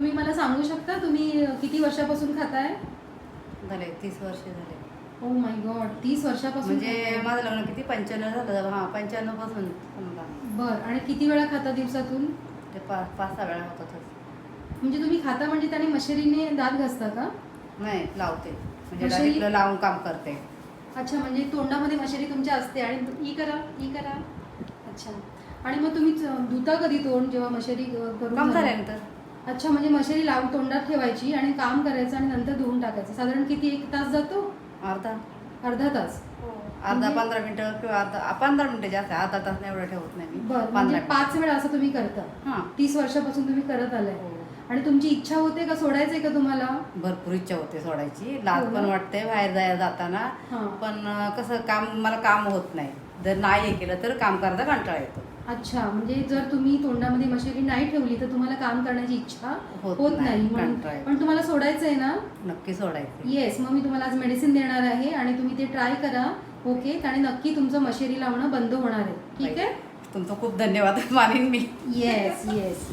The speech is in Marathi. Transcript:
मला सांगू शकता तुम्ही किती वर्षापासून खाताय? झाले तीस वर्ष झाले. ओ माय गॉड तीस वर्षापासून म्हणजे. माझं लग्न किती? पंच्याण्णव झालं हां पंच्याण्णवपासून समजा. बर आणि किती वेळा खाता दिवसातून? ते पाच पाच सहा वेळा होतातच म्हणजे तुम्ही खाता म्हणजे त्याने मशेरीने दात घासता का? नाही लावते. म्हणजे मशेरी? डायरेक्ट लावून काम करते. अच्छा म्हणजे तोंडामध्ये मशेरी तुमच्या असते आणि ई करा ई करा. अच्छा. आणि मग तुम्ही च- धुता कधी तोंड जेव्हा मशेरी अ, करून काम झालं? झाल्यानंतर. अच्छा म्हणजे मशेरी लावून तोंडात ठेवायची आणि काम करायचं आणि नंतर धुवून टाकायचं. साधारण किती एक तास जातो? अर्धा. अर्धा तास. अर्धा म्हणजे- पंधरा मिनिटं किंवा अर्धा पंधरा मिनिटं जास्त. अर्धा तास नाही एवढं ठेवत नाही मी. बरं म्हणजे पंधरा पाच वेळा असं तुम्ही करता? हां. तीस वर्षापासून तुम्ही करत आलाय. हो. आणि तुमची इच्छा होते का सोडायचंय का तुम्हाला? भरपूर इच्छा होते सोडायची. लाज हो. पण? वाटते बाहेर जायला जाताना. हां. पण अं, कसं काम मला काम होत नाही. जर नाही हे केलं तर काम करता कंटाळा येतो. अच्छा म्हणजे जर तुम्ही तोंडामध्ये मशेरी नाही ठेवली तर तुम्हाला काम करण्याची इच्छा होत नाही, म्हणून. पण तुम्हाला सोडायचं आहे ना? नक्की सोडायचं येस मग मी तुम्हाला आज मेडिसिन देणार आहे आणि तुम्ही ते ट्राय करा ओके आणि नक्की तुमचं मशेरी लावणं बंद होणार आहे. ठीक आहे? तुमचं खूप धन्यवाद मानेन मी. Yes yes